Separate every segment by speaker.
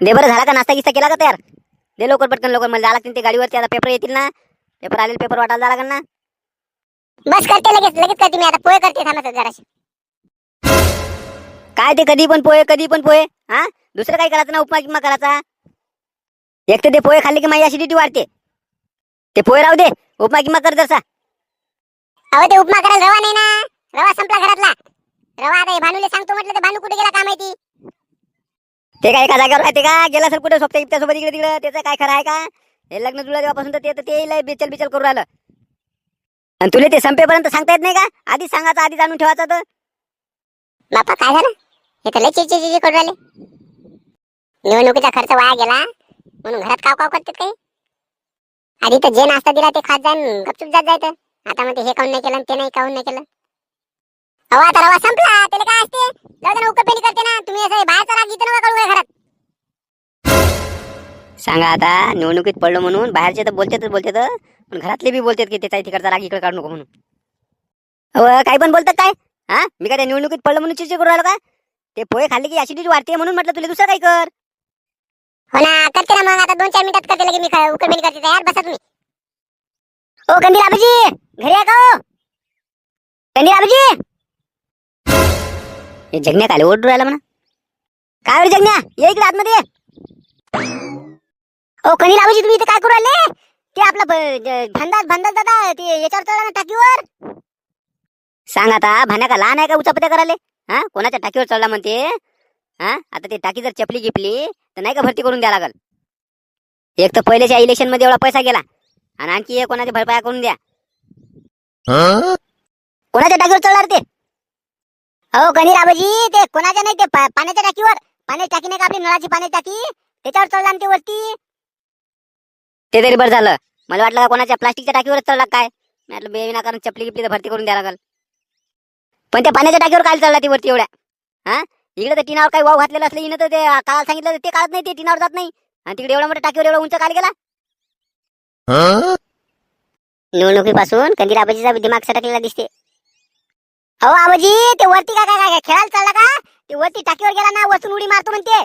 Speaker 1: दे बरं झाला का नाश्ता गिस्ता केला का तयार? दे लवकर पटकन लवकर मला लागतील ते गाडीवरती आता पेपर येतील ना. पेपर आलेले पेपर वाटायला जायला लागेल ना.
Speaker 2: बस करते लगेच लगेच करते मी आता पोहे करते थांबा जराशी.
Speaker 1: काय ते कधी पण पोहे कधी पण पोहे हा? दुसरं काय करायचं ना उपमा किंवा करायचा? एक तर ते पोहे खाल्ले की माझी ऍसिडिटी वाढते. ते पोहे राहू दे उपमा किंवा कर जसा
Speaker 2: अहो ते उपमा करायला रवा नाही ना. रवा संपला घरातला. रवा आता भानूले सांगतो म्हटलं तर भानू कुठे गेला काय माहिती
Speaker 1: ते काय एका जागेवर राहते का? गेला सर कुठे सोबत इतक्या सोबत इकडे तिकडे. त्याचं काय खरं आहे का? हे लग्न जुळलं तेव्हापासून तर ते तर ते लय बिचल बिचल करू राहिलं. आणि तुला ते संपेपर्यंत सांगता येत नाही का? आधीच सांगायचं आधी जाणून ठेवायचं तर.
Speaker 2: बापा काय झालं? हे तर लय चिडचिड चिडचिड करून राहिले. निवडणुकीचा खर्च वाया गेला. म्हणून घरात काव काव करतात काही. आधी तर जे नाश्ता दिला ते खात जाईन गपचूप जात जायचं. आता म्हणते हे काऊन नाही केलं ते नाही काऊन नाही केलं. अहो आता रवा संपला. त्याला काय जाऊ दे ना उकपेली करते ना. तुम्ही असं बाहेरचा राग इथं नका करू घरात?
Speaker 1: सांगा आता निवडणुकीत पडलो म्हणून बाहेरचे तर बोलतेच बोलतेच पण घरातले बी बोलतात की त्याचा तिकडचा राग इकडे काढू नको म्हणून. अहो काय पण बोलतात काय? हा? मी काय त्या निवडणुकीत पडलो म्हणून चिडचिड करू राहिलो का? ते पोहे खाल्ले की ऍसिडिटी वाढते म्हणून म्हटलं तुला दुसरं काय कर.
Speaker 2: हो ना करते ना मग. आता दोन चार मिनिटात करते लगे मी उकळपेली करते. तयार? बसा तुम्ही. ओ कंदील आबाजी! घरी आहे का हो? कंदील आबाजी!
Speaker 1: हे जगण्या काय ओरडू राहिला म्हणा. काय रे जगण्या? ये इकडे आतमध्ये.
Speaker 2: ओ कंदील आबाजी तुम्ही इथे काय करू राहिले? ते आपला भंडास भंडास दादा ते याच्यावर चढला ना टाकीवर.
Speaker 1: सांग आता भाण्या का लहान आहे का उचापत्या करायला? हा? कोणाच्या टाकीवर चढला म्हणते? हा? आता ते टाकी जर चपली गिपली तर नाही का भरती करून द्या लागल? एक तर पहिल्याच्या इलेक्शनमध्ये एवढा पैसा गेला आणि आणखी एक कोणाची भरपाया करून द्या. कोणाच्या टाकीवर चढणार ते?
Speaker 2: हो कंदील आबाजी ते कोणाच्या नाही ते पाण्याच्या टाकीवर. पाण्याची टाकी नाही का आपली नळाची पाण्याची टाकी? त्याच्यावर चढला ते वरती.
Speaker 1: ते तरी बरं झालं. मला वाटलं का कोणाच्या प्लास्टिकच्या टाकीवर चढला काय? मी म्हटलं बे विनाकारण चपली गिपली तर भरती करून द्या लागल. पण त्या पाण्याच्या टाकीवर काय चढला ती वरती एवढ्या? हा? इकडे तर टिनावर काही वाव घातलेलं असलं हिनं तर ते काळाला सांगितलं ते काळत नाही ते टिनावर जात नाही. आणि तिकडे एवढ्या मोठ्या टाकीवर एवढा उंच काल गेला?
Speaker 2: निवडणुकीपासून कंदील आबाजीचा दिमाग सटकलेला दिसते. अहो आबाजी ते वरती काय काय काय खेळायला चालला का? ते वरती टाकीवर गेला ना वसून उडी मारतो म्हणते.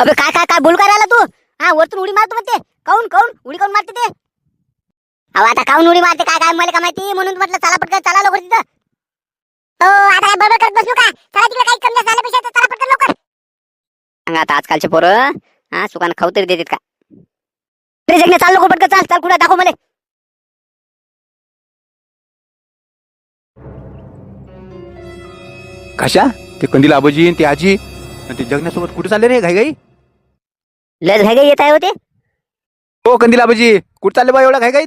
Speaker 1: अबे काय काय काय बोल काय राहिला तू? हा वरतून उडी मारतो म्हणते. काऊन काऊन? उडी काऊन मारते ते?
Speaker 2: अहो आता काऊन उडी मारते? काय काय मला का माहिती? म्हणून म्हटलं चला पटकन चला लवकर तिथं. हो आता काय बरोबर करत बसू का? चला तिकडे काही कमी जास्त तर चला पटकन लवकर.
Speaker 1: सांगा आता आजकालचे पोरं हा सुकान खाऊ तरी देतात का? अरे जगण्या चाल लवकर पटकन चाल चाल कुठं दाखव मला.
Speaker 3: कशा? ते कंदील आबाजी आणि ते आजी. आणि ते जगण्यासोबत कुठे चालले रे घाई घाई
Speaker 1: लस घाई येत आहे होते
Speaker 3: हो कंदील आबाजी. कुठे चालले बा एवढा घाई घाई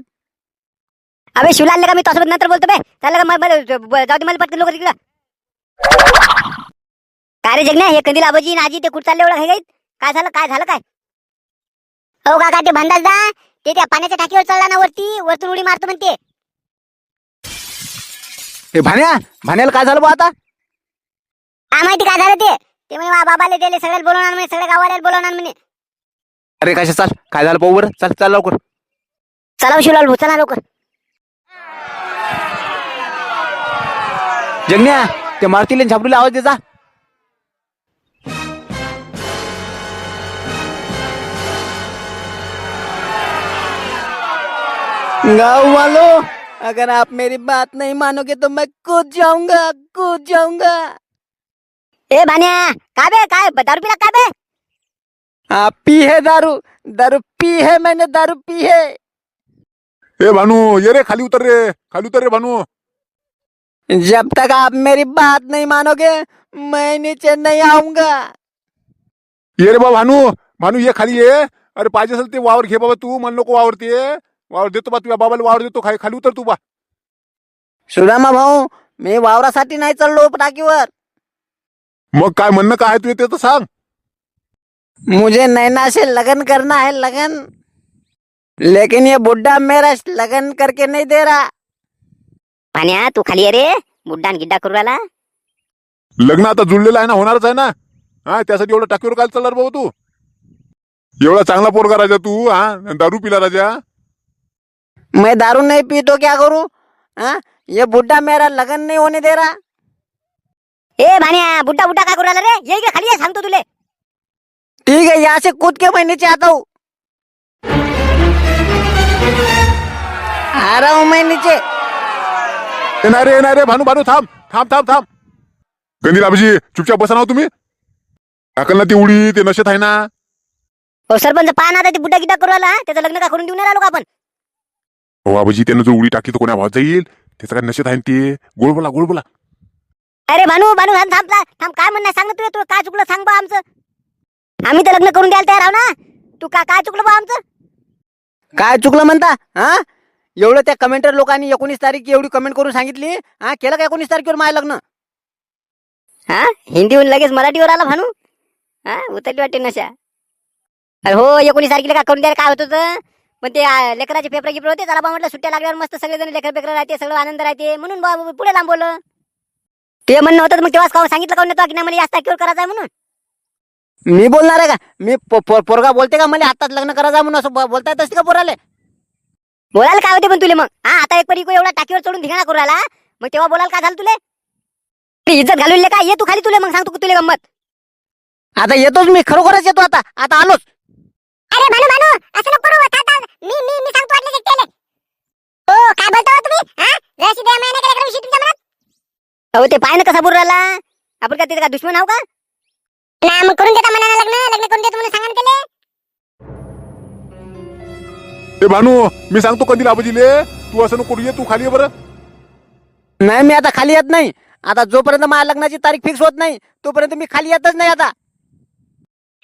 Speaker 1: अबे शिवला आणलं का मी तुझ्यासोबत? नंतर बोलतो बे. चाललं का? मला- मला ब- जाऊ दे मला पटकन लवकर तिकडं काय रे जगण्या हे कंदील आबाजी आणि आजी ते कुठं चालले एवढं घाई घाईत? काय झालं? काय झालं काय?
Speaker 2: हो काका ते भंडास दा ते त्या पाण्याच्या टाकीवर चढला ना वरती. वरतून उडी मारतो म्हणते.
Speaker 3: हे भाण्या भाण्याला काय झालं बा आता?
Speaker 2: काय माहिती काय झालं ते? ते म्हणे वा बाबाले दिले सगळ्याला बोलवणार म्हणे सगळ्या गावाला बोलवणार म्हणे.
Speaker 3: अरे कशा? चाल. काय झालं पाहू बरं. चल चाल लवकर.
Speaker 1: चला शिवलाल भाऊ चला लवकर.
Speaker 3: जगण्या ते मारतील झापडीला आवाज दे जा. गाँव वालों अगर आप मेरी बात नहीं मानोगे तो मैं कूद जाऊंगा कूद जाऊंगा.
Speaker 1: ए भान्या काय बे काय दारू पिला काय बे
Speaker 3: आप पी है दारू दारू पी है मैंने दारू पी है।
Speaker 4: ए भानू ये रे खाली उतर रे खाली उतर रे भानू।
Speaker 3: जब तक आप मेरी बात नहीं मानोगे मैं नीचे नहीं आऊँगा।
Speaker 4: ये रे बा भानू भानू ये खाली ये। अरे पाहिजे असेल ते वावर घे बाबा तू मन नको वावर ते वावर देतो बा तुझ्या बाबाला वावर देतो खाली खाली उतर तू बा।
Speaker 3: सुदामा भाऊ मी वावरासाठी नाही चाललो टाकीवर
Speaker 4: मग काय म्हणणं काय तुझे ते तर सांग.
Speaker 3: मुझे नैना से लगन करना है लगन लेकिन ये बुड्ढा मेरा लगन करके नहीं दे रहा।
Speaker 1: भान्या तू खाली ये रे बुड्डा आणि गिड्डा करू राहिला.
Speaker 4: लग्न आता जुळलेलं आहे ना होणारच आहे ना? हा त्यासाठी एवढं टाकीवर काय चालणार बाबा तू? एवढा चांगला पोरगा राजा तू हा? दारू पिला राजा?
Speaker 3: मैं दारू नहीं पी तो क्या करूं? हाँ? ये बुड्ढा मेरा लगन नहीं होने दे रहा।
Speaker 1: ए भान्या बुड्डा बुड्डा काय करू राहिला रे? ये इकडे खाली ये सांगतो तुले.
Speaker 3: ठीक है यहाँ से कूद के मैं नीचे आता हूँ. आ रहा हूँ मैं नीचे
Speaker 4: येणार रे येणार रे भानू भानू थांब थांब थांब थांब. कंदील आबाजी चुपचाप बसा ना हो तुम्ही. टाकल ना ती उडी ते नशेत आहे ना.
Speaker 1: हो सरपंच पहा ना आता ते बुड्डा गिड्डा करू आला त्याचं लग्न का करून देऊन राहिलो का आपण?
Speaker 4: हो आबाजी त्यानं जो उडी टाकली तर कोणा भात जाईल? त्याचं काय नशेत आहे ना ते? गोळ बोला गोळ बोला.
Speaker 1: अरे भानू भानू थांब थांब थांब. काय म्हणणं सांग ना तू काय चुकलं सांग बा आमचं. आम्ही तर लग्न करून द्यायला तयार आहो ना. तू का काय चुकलं बा आमचं?
Speaker 3: काय चुकलं म्हणता? हा? एवढं त्या कमेंटर लोकांनी एकोणीस तारीख एवढी कमेंट करून सांगितली? हा? केलं का एकोणीस तारखेवर माझं लग्न?
Speaker 1: हा? हिंदीहून लगेच मराठीवर आला भानू? हा? उतरली वाटते नशा. अरे हो एकोणीस तारखेला का करून द्यायला काय होत होतं? पण ते लेकराचे पेपर गिपर होते चला बा म्हटलं सुट्ट्या लागल्यावर मस्त सगळेजण लेकर पेकर राहते सगळं आनंद राहते. म्हणून बा पुढे लांब बोललं ते म्हणणं होतं मग तेव्हाच सांगितलं का नाही की नाही मला याच करायचं आहे म्हणून.
Speaker 3: मी बोलणार आहे का? मी पो- पो- पोरगा बोलते का? मला आताच लग्न करायचं म्हणून असं ब- बोलता येत असते का पोराले?
Speaker 1: बोलायला काय होते पण तुले मग? हा आता एक परी एवढा टाकीवर चढून धिंगाणा करू राहिला. मग तेव्हा बोलायला काय झालं तुले? ती इज्जत घालून का ये तू खाली तुले मग सांगतो तुले गंमत.
Speaker 3: आता येतोच मी खरोखरच येतो आता. आता आलोच.
Speaker 2: अरे भानू भानू असं नको करू. मी मी मी सांगतो वाटलं काय बोलतो हो तुम्ही? हा जराशी दया माया नका विषय तुमच्या मनात
Speaker 1: अहो ते पाय ना कसा बोलू राहिला. आपण काय तिथे का दुश्मन आहो का?
Speaker 2: ना मग करून देता मनानं लग्न? लग्न करून देतो म्हणून सांगा त्याले?
Speaker 4: ए भानू मी सांगतो कंदील आबाजीले तू असं नको ये तू खाली ये बरं.
Speaker 3: नाही मी आता खाली येत नाही. आता जोपर्यंत माझ्या लग्नाची तारीख फिक्स होत नाही तोपर्यंत मी खाली येतच नाही आता.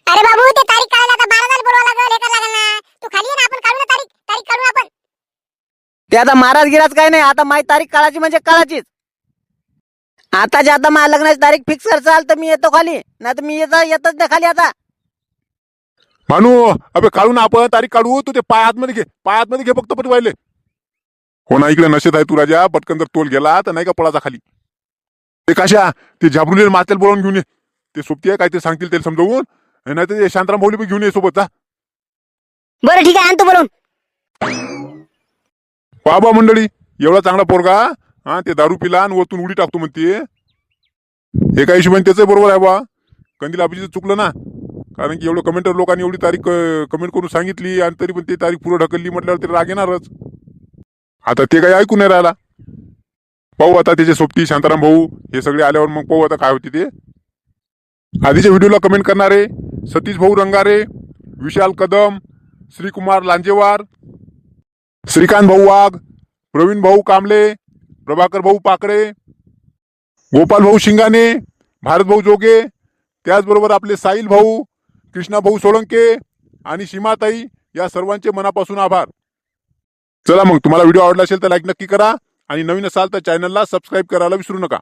Speaker 2: अरे बाबू ते तारीख काढायला आता बारा तारीख बोलवा लागल हे करावं लागल ना तू खाली ये ना आपण काढू ना तारीख. तारीख काढू आपण.
Speaker 3: ते आता महाराज गिराज काय नाही आता माझी तारीख काढायची म्हणजे काढायचीच आता जे आता माझ्या लग्नाची तारीख फिक्स करचाल तर मी येतो खाली. नाही तर मी येतो येतच नाही खाली आता.
Speaker 4: भानू अबे काढू ना आपण तारीख काढू. तू ते पाय आतमध्ये घे. पाय आतमध्ये घे फक्त पट वाहिले हो ना इकडे नशेत आहे तू राजा. पटकन जर तोल गेला तर नाही का पळाचा खाली. ते कशा ते झाबरुले मातेल बोलावून घेऊन ये. ते सोबती आहे काय ते सांगतील ते समजावून. नाही तर ते शांताराम भाऊली पण घेऊन ये सोबत जा.
Speaker 1: बरं ठीक आहे आणतो बोलून.
Speaker 4: बाबा मंडळी. एवढा चांगला पोरगा. हा ते दारू पिला आणि वरतून उडी टाकतो म्हणते. एका हिशोबाने त्याचं बरोबर आहे बा. कंदील अभिजित चुकलं ना. कारण की एवढं कमेंटर लोकांनी एवढी तारीख कमेंट करून सांगितली आणि तरी पण ती तारीख पुढे ढकलली म्हटल्यावर ते राग येणारच. आता ते काही ऐकून नाही राहिला. पाहू आता त्याचे सोबती शांताराम भाऊ हे सगळे आल्यावर मग पाहू आता काय होते ते. आधीच्या व्हिडिओला कमेंट करणारे सतीश भाऊ रंगारे विशाल कदम श्रीकुमार लांजेवार श्रीकांत भाऊ वाघ प्रवीण भाऊ कांबळे प्रभाकर भाऊ पाकडे गोपाल भाऊ शिंगाणे भारत भाऊ जोगे त्याचबरोबर आपले साहिल भाऊ कृष्णा भाऊ सोळंके आणि सीमाताई या सर्वांचे मनापासून आभार. चला मग तुम्हाला व्हिडिओ आवडला असेल तर लाईक नक्की करा आणि नवीन असाल तर चॅनलला सबस्क्राईब करायला विसरू नका.